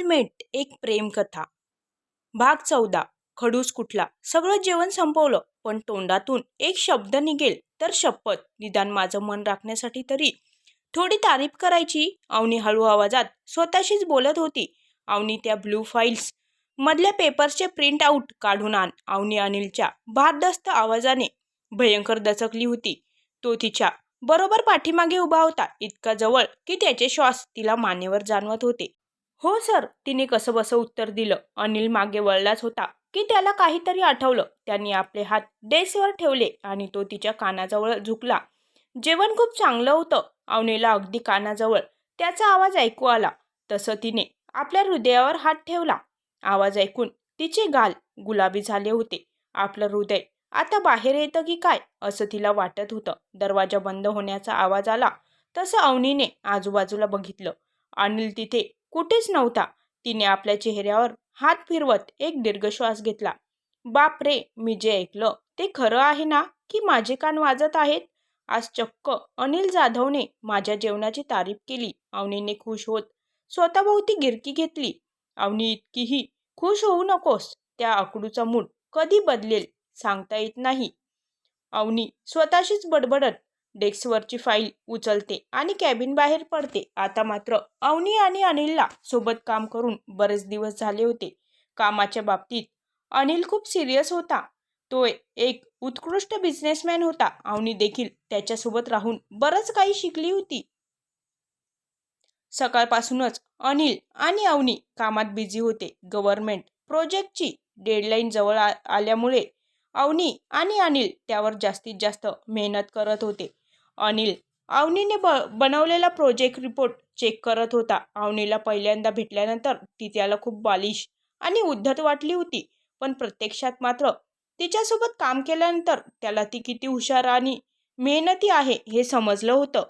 Soulmate एक प्रेमकथा. भाग चौदा खडूस कुठला? सगळं जेवण संपवलं पण तोंडातून एक शब्द निघेल तर शपथ निदान माझं मन राखण्यासाठी तरी. थोडी तारीफ करायची अवनी हळू आवाजात स्वतःशीच बोलत होती. अवनी त्या ब्लू फाईल्स मधल्या पेपर्सचे प्रिंट आऊट काढून आण अवनी अनिलच्या भारदस्त आवाजाने. भयंकर दचकली होती. तो तिच्या बरोबर पाठीमागे उभा होता इतका जवळ की त्याचे श्वास तिला मानेवर जाणवत होते. हो सर. तिने कसं बसं उत्तर दिलं. अनिल मागे वळलाच होता की त्याला काहीतरी आठवलं. त्यांनी आपले हात डेस्कवर ठेवले आणि तो तिच्या कानाजवळ झुकला. जेवण खूप चांगलं होतं. अवनीला अगदी कानाजवळ त्याचा आवाज ऐकू आला. तसं तिने आपल्या हृदयावर हात ठेवला. आवाज ऐकून तिचे गाल गुलाबी झाले होते. आपलं हृदय आता बाहेर येतं की काय असं तिला वाटत होतं. दरवाजा बंद होण्याचा आवाज आला. तसं अवनीने आजूबाजूला बघितलं. अनिल तिथे कुठेच नव्हता. तिने आपल्या चेहऱ्यावर हात फिरवत एक दीर्घ श्वास घेतला. बाप रे मी जे ऐकलं ते खरं आहे ना? की माझे कान वाजत आहेत? आज चक्क अनिल जाधवने माझ्या जेवणाची तारीफ केली. अवनीने खुश होत स्वतःभोवती गिरकी घेतली. अवनी इतकीही खुश होऊ नकोस. त्या आकडूचा मूड कधी बदलेल सांगता येत नाही. अवनी स्वतःशीच बडबडत डेस्कवरची फाईल उचलते आणि कॅबिन बाहेर पडते. आता मात्र अवनी आणि अनिलला सोबत काम करून बरेच दिवस झाले होते. कामाच्या बाबतीत अनिल खूप सिरियस होता. तो एक उत्कृष्ट बिझनेसमॅन होता. अवनी देखील त्याच्यासोबत राहून बरंच काही शिकली होती. सकाळपासूनच अनिल आणि अवनी कामात बिझी होते. गव्हर्नमेंट प्रोजेक्टची डेडलाईन जवळ आ आल्यामुळे अवनी आणि अनिल त्यावर जास्तीत जास्त मेहनत करत होते. अनिल. अवनीने ब बनवलेला प्रोजेक्ट रिपोर्ट चेक करत होता. अवनीला पहिल्यांदा भेटल्यानंतर ती त्याला खूप बालिश आणि उद्धट वाटली होती. पण प्रत्यक्षात मात्र तिच्यासोबत काम केल्यानंतर त्याला ती किती हुशार आणि मेहनती आहे हे समजलं होतं.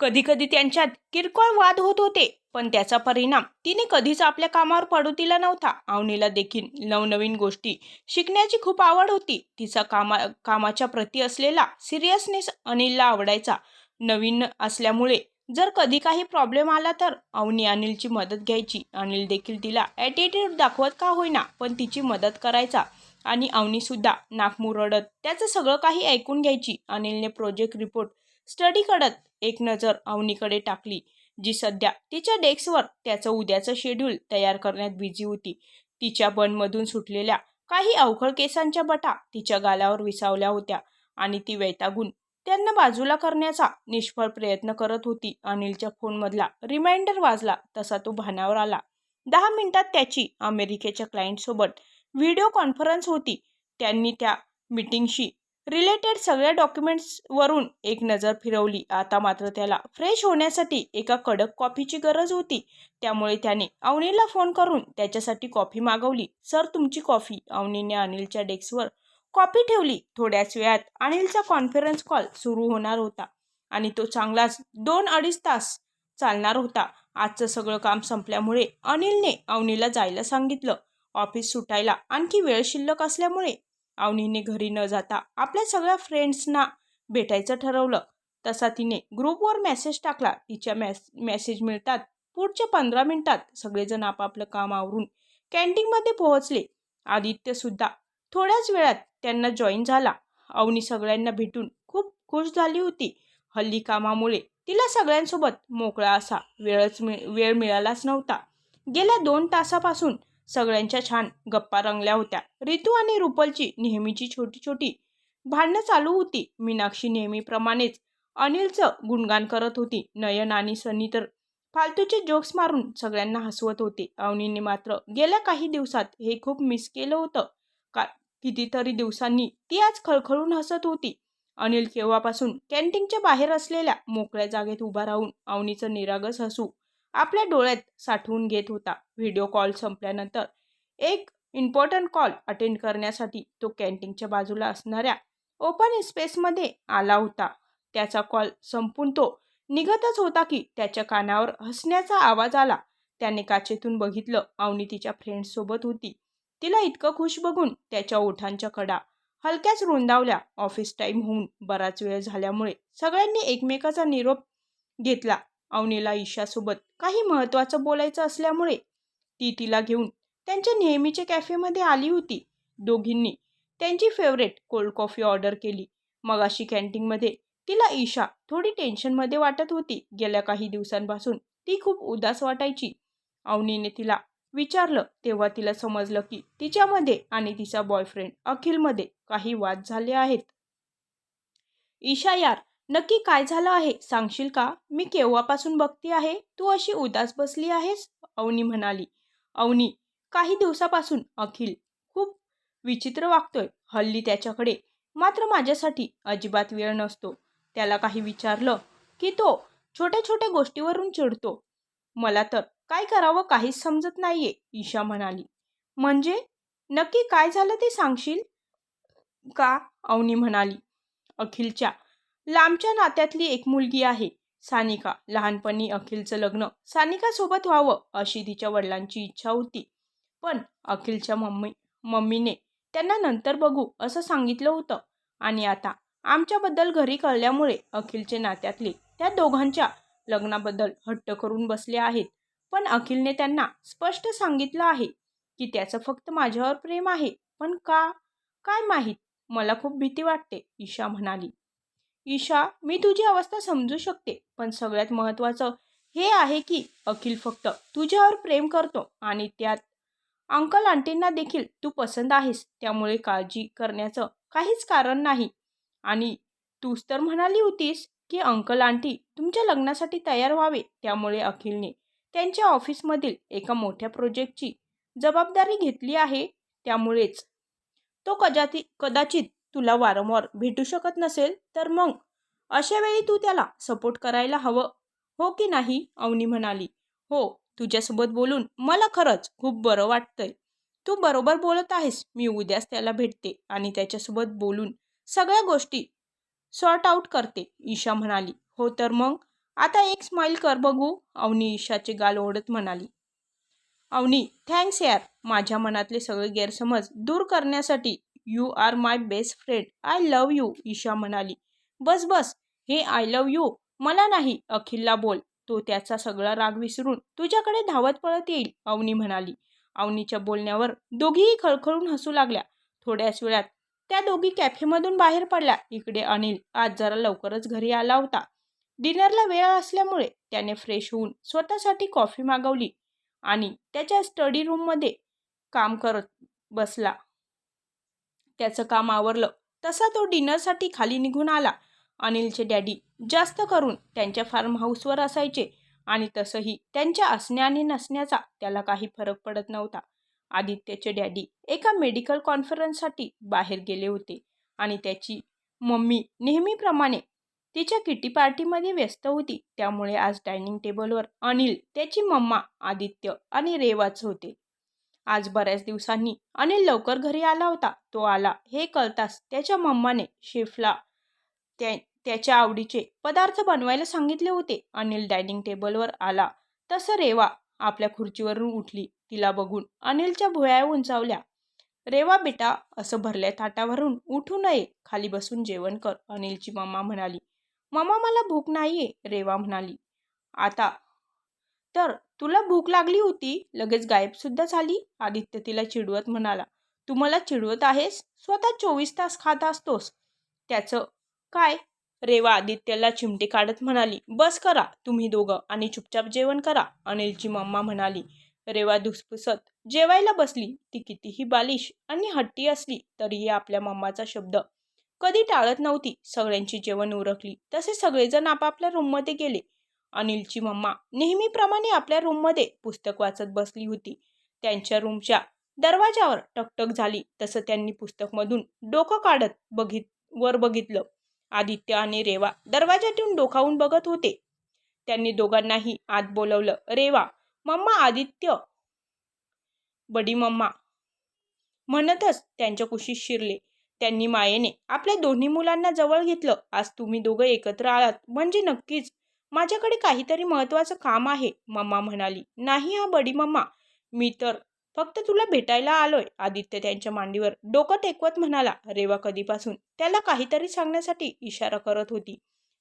कधीकधी त्यांच्यात किरकोळ वाद होत होते पण त्याचा परिणाम तिने कधीच आपल्या कामावर पडू दिला नव्हता. अवनीला देखील नवनवीन गोष्टी शिकण्याची खूप आवड होती. तिचा कामा कामाच्या प्रती असलेला सिरियसनेस अनिलला आवडायचा. नवीन असल्यामुळे जर कधी काही प्रॉब्लेम आला तर अवनी अनिलची मदत घ्यायची. अनिल देखील तिला ॲटिट्यूड दाखवत का होईना पण तिची मदत करायचा आणि अवनीसुद्धा नाकमुरडत त्याचं सगळं काही ऐकून घ्यायची. अनिलने प्रोजेक्ट रिपोर्ट स्टडी करत एक नजर अवनीकडे टाकली जी सध्या तिच्या डेस्कवर त्याचं उद्याचं शेड्यूल तयार करण्यात बिझी होती. तिच्या बनमधून सुटलेल्या काही अवघड केसांच्या बटा तिच्या गालावर विसावल्या होत्या आणि ती वैतागून त्यांना बाजूला करण्याचा निष्फळ प्रयत्न करत होती. अनिलच्या फोनमधला रिमाइंडर वाजला तसा तो भानावर आला. दहा मिनिटात त्याची अमेरिकेच्या क्लायंटसोबत व्हिडिओ कॉन्फरन्स होती. त्यांनी त्या मीटिंगशी रिलेटेड सगळ्या डॉक्युमेंट्सवरून एक नजर फिरवली. आता मात्र त्याला फ्रेश होण्यासाठी एका कडक कॉफीची गरज होती. त्यामुळे त्याने अवनीला फोन करून त्याच्यासाठी कॉफी मागवली. सर तुमची कॉफी अवनीने अनिलच्या डेस्कवर कॉफी ठेवली. थोड्याच वेळात अनिलचा कॉन्फरन्स कॉल सुरू होणार होता आणि तो चांगलाच दोन अडीच तास चालणार होता. आजचं सगळं काम संपल्यामुळे अनिलने अवनीला जायला सांगितलं. ऑफिस सुटायला आणखी वेळ शिल्लक असल्यामुळे अवनीने घरी न जाता आपल्या सगळ्या फ्रेंड्सना भेटायचं ठरवलं. तसा तिने ग्रुपवर मेसेज टाकला. तिच्या मॅस मेसेज मिळतात. पुढच्या पंधरा मिनिटात सगळेजण आपापलं काम आवरून कॅन्टीनमध्ये पोहोचले. आदित्यसुद्धा थोड्याच वेळात त्यांना जॉईन झाला. अवनी सगळ्यांना भेटून खूप खुश झाली होती. हल्ली कामामुळे तिला सगळ्यांसोबत मोकळा असा वेळच मिळ वेळ मिळालाच नव्हता. गेल्या दोन तासापासून सगळ्यांच्या छान गप्पा रंगल्या होत्या. रितू आणि रुपलची नेहमीची छोटी छोटी भांडणं चालू होती. मीनाक्षी नेहमीप्रमाणेच अनिलचं गुणगान करत होती. नयन आणि सनी तर फालतूचे जोक्स मारून सगळ्यांना हसवत होते. अवनीने मात्र गेल्या काही दिवसात हे खूप मिस केलं होतं. का कितीतरी दिवसांनी ती आज खळखळून हसत होती. अनिल केव्हापासून कॅन्टीनच्या बाहेर असलेल्या मोकळ्या जागेत उभा राहून अवनीचं निरागस हसू आपल्या डोळ्यात साठवून घेत होता. व्हिडिओ कॉल संपल्यानंतर एक इम्पॉर्टंट कॉल अटेंड करण्यासाठी तो कॅन्टीनच्या बाजूला असणाऱ्या ओपन स्पेसमध्ये आला होता. त्याचा कॉल संपून तो निघतच होता की त्याच्या कानावर हसण्याचा आवाज आला. त्याने काचेतून बघितलं अवनी तिच्या फ्रेंड्ससोबत होती. तिला इतकं खुश बघून त्याच्या ओठांच्या कडा हलक्याच रुंदावल्या. ऑफिस टाईम होऊन बराच वेळ झाल्यामुळे सगळ्यांनी एकमेकाचा निरोप घेतला. अवनीला ईशासोबत काही महत्त्वाचं बोलायचं असल्यामुळे ती तिला घेऊन त्यांच्या नेहमीच्या कॅफेमध्ये आली होती. दोघींनी त्यांची फेवरेट कोल्ड कॉफी ऑर्डर केली. मगाशी कॅन्टीनमध्ये तिला ईशा थोडी टेन्शनमध्ये वाटत होती. गेल्या काही दिवसांपासून ती खूप उदास वाटायची. अवनीने तिला विचारलं तेव्हा तिला समजलं की तिच्यामध्ये आणि तिचा बॉयफ्रेंड अखिलमध्ये काही वाद झाले आहेत. ईशा यार नक्की काय झालं आहे? सांगशील का? मी केव्हापासून बघते आहे? तू अशी उदास बसली आहेस? अवनी म्हणाली. अवनी काही दिवसापासून अखिल. खूप विचित्र वागतोय. हल्ली त्याच्याकडे मात्र माझ्यासाठी अजिबात वेळ नसतो. त्याला काही विचारलं की तो छोट्या छोट्या गोष्टीवरून चिडतो. मला तर काय करावं काहीच समजत नाहीये ईशा म्हणाली. म्हणजे? नक्की काय झालं ते सांगशील? का? अवनी म्हणाली. अखिलच्या लांबच्या नात्यातली एक मुलगी आहे. सानिका लहानपणी अखिलचं लग्न सानिकासोबत व्हावं अशी तिच्या वडिलांची इच्छा होती. पण अखिलच्या मम्मी मम्मीने त्यांना नंतर बघू असं सांगितलं होतं आणि आता आमच्याबद्दल घरी कळल्यामुळे अखिलचे नात्यातले त्या दोघांच्या लग्नाबद्दल हट्ट करून बसले आहेत. पण अखिलने त्यांना स्पष्ट सांगितलं आहे की त्याचं फक्त माझ्यावर प्रेम आहे. पण का? काय माहीत? मला खूप भीती वाटते ईशा म्हणाली. ईशा मी तुझी अवस्था समजू शकते पण सगळ्यात महत्त्वाचं हे आहे की अखिल फक्त तुझ्यावर प्रेम करतो आणि त्यात अंकल आंटींना देखील तू पसंत आहेस त्यामुळे काळजी करण्याचं काहीच कारण नाही. आणि तूच तर म्हणाली होतीस की अंकल आंटी तुमच्या लग्नासाठी तयार व्हावे त्यामुळे अखिलने त्यांच्या ऑफिसमधील एका मोठ्या प्रोजेक्टची जबाबदारी घेतली आहे त्यामुळेच तो कदाचित कदाचित तुला वारंवार भेटू शकत नसेल तर मग. अशा वेळी तू त्याला सपोर्ट करायला हवं. हो की नाही? अवनी म्हणाली. हो तुझ्यासोबत बोलून मला खरंच खूप बरं वाटतंय. तू बरोबर बोलत आहेस. मी उद्याच त्याला भेटते आणि त्याच्यासोबत बोलून सगळ्या गोष्टी सॉर्ट आऊट करते ईशा म्हणाली. हो तर मग? आता एक स्माईल कर बघू अवनी ईशाचे गाल ओढत म्हणाली. अवनी थँक्स यार. माझ्या मनातले सगळे गैरसमज दूर करण्यासाठी you are my best friend I love you Isha म्हणाली. बस बस. हे आय लव यू मला नाही अखिलला बोल. तो त्याचा सगळा राग विसरून तुझ्याकडे धावत पळत येईल अवनी म्हणाली. अवनीच्या बोलण्यावर दोघीही खळखळून हसू लागल्या. थोड्याच वेळात त्या दोघी कॅफेमधून बाहेर पडल्या. इकडे अनिल आज जरा लवकरच घरी आला होता. डिनरला वेळ असल्यामुळे त्याने फ्रेश होऊन स्वतःसाठी कॉफी मागवली आणि त्याच्या स्टडी रूममध्ये काम करत बसला. त्याचं काम आवरलं. तसा तो डिनरसाठी खाली निघून आला. अनिलचे डॅडी जास्त करून त्यांच्या फार्म हाऊसवर असायचे आणि तसंही त्यांच्या असण्या आणि नसण्याचा त्याला काही फरक पडत नव्हता. आदित्यचे डॅडी एका मेडिकल कॉन्फरन्ससाठी बाहेर गेले होते आणि त्याची मम्मी नेहमीप्रमाणे तिच्या किटी पार्टीमध्ये व्यस्त होती. त्यामुळे आज डायनिंग टेबलवर अनिल त्याची मम्मा आदित्य आणि रेवाच होते. आज बऱ्याच दिवसांनी अनिल लवकर घरी आला होता. तो आला. हे कळताच त्याच्या मम्माने शेफला त्या त्याच्या आवडीचे पदार्थ बनवायला सांगितले होते. अनिल डायनिंग टेबलवर आला. तसं रेवा आपल्या खुर्चीवरून उठली. तिला बघून अनिलच्या भुया उंचावल्या. रेवा बेटा असं भरल्या ताटावरून उठू नये. खाली बसून जेवण कर अनिलची मम्मा म्हणाली. मम्मा मला भूक नाहीये रेवा म्हणाली. आता तर तुला भूक लागली होती? लगेच गायब सुद्धा झाली? आदित्य तिला चिडवत म्हणाला. तू मला चिडवत आहेस? स्वतः चोवीस तास खात असतोस. त्याचं काय? रेवा आदित्यला चिमटे काढत म्हणाली. बस करा तुम्ही दोघं आणि चुपचाप जेवण करा अनिलची मम्मा म्हणाली. रेवा धुसफुसत. जेवायला बसली. ती कितीही बालिश आणि हट्टी असली तरीही आपल्या मम्माचा शब्द कधी टाळत नव्हती. सगळ्यांची जेवण उरकली. तसे सगळेजण आपापल्या रूममध्ये गेले. अनिलची मम्मा नेहमीप्रमाणे आपल्या रूममध्ये पुस्तक वाचत बसली होती. त्यांच्या रूमच्या दरवाजावर टकटक झाली तसं त्यांनी पुस्तकमधून डोकं काढत बघित वर बघितलं. आदित्य आणि रेवा दरवाजातून डोकावून बघत होते. त्यांनी दोघांनाही आत बोलवलं रेवा मम्मा आदित्य. बडी मम्मा. म्हणतच त्यांच्या कुशीत शिरले. त्यांनी मायेने आपल्या दोन्ही मुलांना जवळ घेतलं. आज तुम्ही दोघं एकत्र आलात म्हणजे नक्कीच माझ्याकडे काहीतरी महत्वाचं काम आहे मम्मा म्हणाली. नाही हा बडी मम्मा. मी तर फक्त तुला भेटायला आलोय आदित्य त्यांच्या मांडीवर डोकं टेकवत म्हणाला. रेवा कधीपासून त्याला काहीतरी सांगण्यासाठी इशारा करत होती.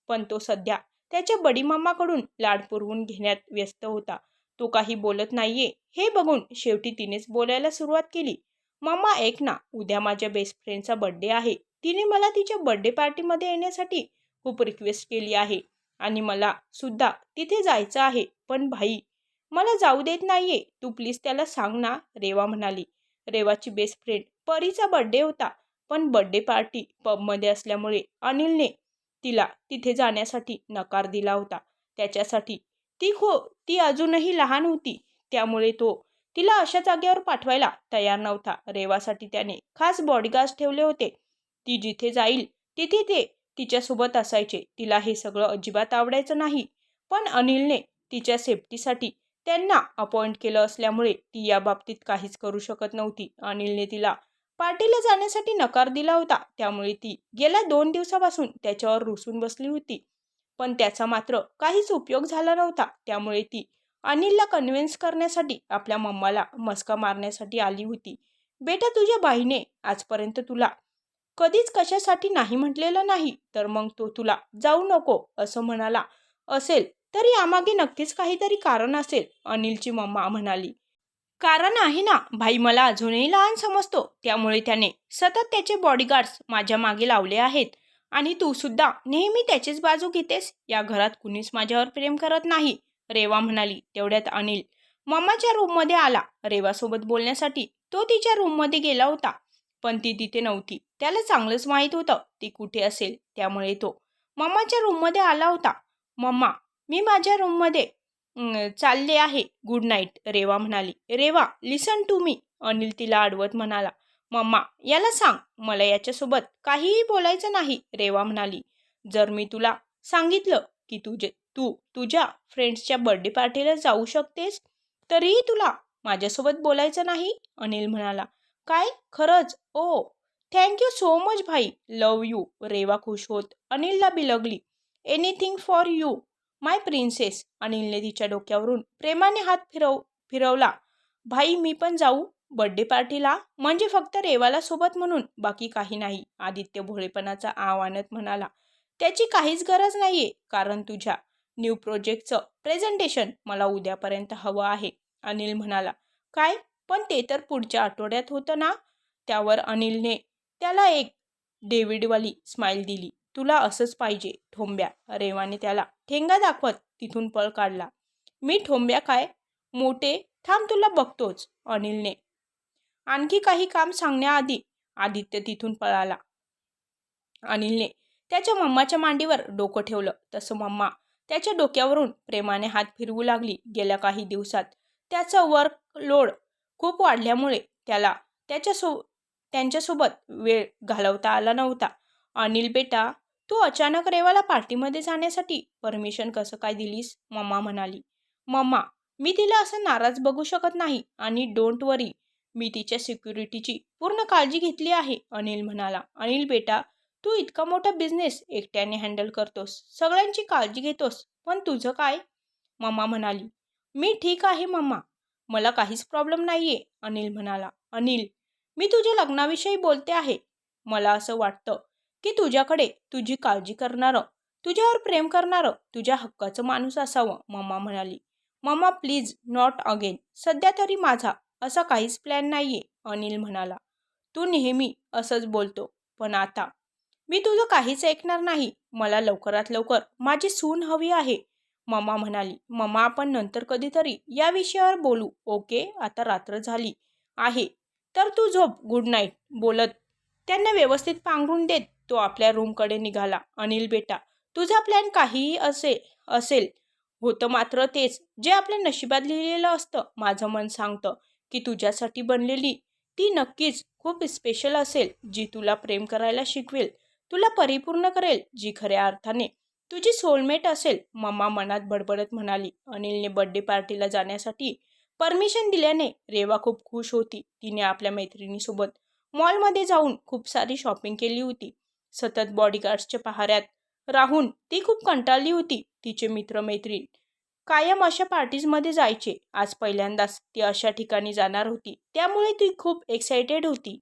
पण तो सध्या त्याच्या बडी मम्माकडून लाड पुरवून घेण्यात व्यस्त होता. तो काही बोलत नाहीये. हे बघून शेवटी तिनेच बोलायला सुरुवात केली. मम्मा ऐक ना उद्या माझ्या बेस्ट फ्रेंडचा बर्थडे आहे. तिने मला तिच्या बर्थडे पार्टीमध्ये येण्यासाठी खूप रिक्वेस्ट केली आहे. आणि मला सुद्धा तिथे जायचं आहे. पण भाई मला जाऊ देत नाहीये. तू प्लीज त्याला सांग ना. रेवा म्हणाली. रेवाची बेस्ट फ्रेंड परीचा बर्थडे होता. पण बर्थडे पार्टी पबमध्ये असल्यामुळे अनिलने तिला तिथे जाण्यासाठी नकार दिला होता. त्याच्यासाठी ती खो ती अजूनही लहान होती. त्यामुळे तो तिला अशा जागेवर पाठवायला तयार नव्हता. रेवासाठी त्याने खास बॉडीगार्ड ठेवले होते. ती जिथे जाईल तिथे ते तिच्यासोबत असायचे. तिला हे सगळं अजिबात आवडायचं नाही. पण अनिलने तिच्या सेफ्टीसाठी त्यांना अपॉइंट केलं असल्यामुळे ती या बाबतीत काहीच करू शकत नव्हती. अनिलने तिला पार्टीला जाण्यासाठी नकार दिला होता. त्यामुळे ती गेल्या दोन दिवसापासून त्याच्यावर रुसून बसली होती. पण त्याचा मात्र काहीच उपयोग झाला नव्हता. त्यामुळे ती अनिलला कन्व्हिन्स करण्यासाठी आपल्या मम्माला मस्का मारण्यासाठी आली होती. बेटा तुझ्या बाईने आजपर्यंत तुला कधीच कशासाठी नाही म्हटलेलं नाही तर मग तो तुला जाऊ नको असं म्हणाला. असेल तर यामागे नक्कीच काहीतरी कारण असेल अनिलची मम्मा म्हणाली. कारण आहे ना भाई मला अजूनही लहान समजतो त्यामुळे त्याने सतत त्याचे बॉडीगार्ड्स माझ्या मागे लावले आहेत. आणि तू सुद्धा नेहमी त्याचीच बाजू घेतेस या घरात कुणीच माझ्यावर प्रेम करत नाही रेवा म्हणाली तेवढ्यात अनिल. मम्माच्या रूममध्ये आला रेवासोबत बोलण्यासाठी तो तिच्या रूममध्ये गेला होता. पण ती तिथे नव्हती. त्याला चांगलंच माहीत होतं ती कुठे असेल त्यामुळे तो मम्माच्या रूममध्ये आला होता. मम्मा मी माझ्या रूममध्ये चालले आहे. गुड नाईट रेवा म्हणाली. Reva listen to me Anil तिला अडवत म्हणाला. मम्मा याला सांग मला याच्यासोबत काहीही बोलायचं नाही रेवा म्हणाली. जर मी तुला सांगितलं की तुझे तू तुझ्या फ्रेंड्सच्या बर्थडे पार्टीला जाऊ शकतेस तरीही तुला माझ्यासोबत बोलायचं नाही अनिल म्हणाला. काय? खरंच? ओ. थँक्यू सो मच भाई. लव यू रेवा खुश होत. अनिलला बिलगली anything for you my princess अनिलने तिच्या डोक्यावरून प्रेमाने हात फिरव फिरवला. भाई मी पण जाऊ. बर्थडे पार्टीला म्हणजे फक्त रेवाला सोबत म्हणून. बाकी काही नाही. आदित्य भोळेपणाचा आव्हानत म्हणाला. त्याची काहीच गरज नाहीये. कारण तुझ्या न्यू प्रोजेक्टचं प्रेझेंटेशन मला उद्यापर्यंत हवं आहे. अनिल म्हणाला. काय? पण ते तर पुढच्या आठवड्यात होतं ना? त्यावर अनिलने त्याला एक डेव्हिडवाली स्माईल दिली. तुला असंच पाहिजे ठोंब्या. रेवाने त्याला ठेंगा दाखवत. तिथून पळ काढला. मी ठोंब्या काय? मोठे? थांब तुला बघतोच. अनिलने आणखी काही काम सांगण्याआधी आदित्य तिथून पळाला. अनिलने त्याच्या मम्माच्या मांडीवर डोकं ठेवलं. तसं मम्मा त्याच्या डोक्यावरून प्रेमाने हात फिरवू लागली. गेल्या काही दिवसात त्याचं वर्क लोड खूप वाढल्यामुळे त्याला त्याच्यासो त्यांच्यासोबत वेळ घालवता आला नव्हता. अनिल बेटा तू अचानक रेवाला पार्टीमध्ये जाण्यासाठी परमिशन कसं काय दिलीस? मम्मा म्हणाली. मम्मा मी तिला असं नाराज बघू शकत नाही आणि डोंट वरी मी तिच्या सिक्युरिटीची पूर्ण काळजी घेतली आहे अनिल म्हणाला. अनिल बेटा तू इतका मोठा बिझनेस एकट्याने हँडल करतोस सगळ्यांची काळजी घेतोस पण तुझं काय? मम्मा म्हणाली. मी ठीक आहे मम्मा. मला काहीच प्रॉब्लेम नाहीये अनिल म्हणाला. अनिल मी तुझ्या लग्नाविषयी बोलते आहे. मला असं वाटतं की तुझ्याकडे तुझी काळजी करणारं तुझ्यावर प्रेम करणारं तुझ्या हक्काचं माणूस असावं मम्मा म्हणाली. मम्मा प्लीज नॉट अगेन सध्या तरी माझा असा काहीच प्लॅन नाहीये अनिल म्हणाला. तू नेहमी असंच बोलतो पण आता. मी तुझं काहीच ऐकणार नाही. मला लवकरात लवकर माझी सून हवी आहे. मम्मा म्हणाली मम्मा आपण नंतर कधीतरी या विषयावर बोलू. ओके आता रात्र झाली आहे. तर तू झोप गुड नाईट बोलत. त्यांना व्यवस्थित पांघरून देत. तो आपल्या रूमकडे निघाला. अनिल बेटा तुझा प्लॅन काहीही असे असेल. होतं मात्र तेच जे आपल्या नशिबात लिहिलेलं असतं. माझं मन सांगतं की तुझ्यासाठी बनलेली ती नक्कीच खूप स्पेशल असेल जी तुला प्रेम करायला शिकवेल. तुला परिपूर्ण करेल जी खऱ्या अर्थाने तुझी सोलमेट असेल मम्मा मनात बडबडत म्हणाली. अनिलने बर्थडे पार्टीला जाण्यासाठी परमिशन दिल्याने रेवा खूप खुश होती. तिने आपल्या मैत्रिणीसोबत मॉलमध्ये जाऊन खूप सारी शॉपिंग केली होती. सतत बॉडीगार्ड्सच्या पहाऱ्यात राहून ती खूप कंटाळली होती. तिचे मित्रमैत्रीण कायम अशा पार्टीजमध्ये जायचे. आज पहिल्यांदाच ती अशा ठिकाणी जाणार होती. त्यामुळे ती खूप एक्सायटेड होती.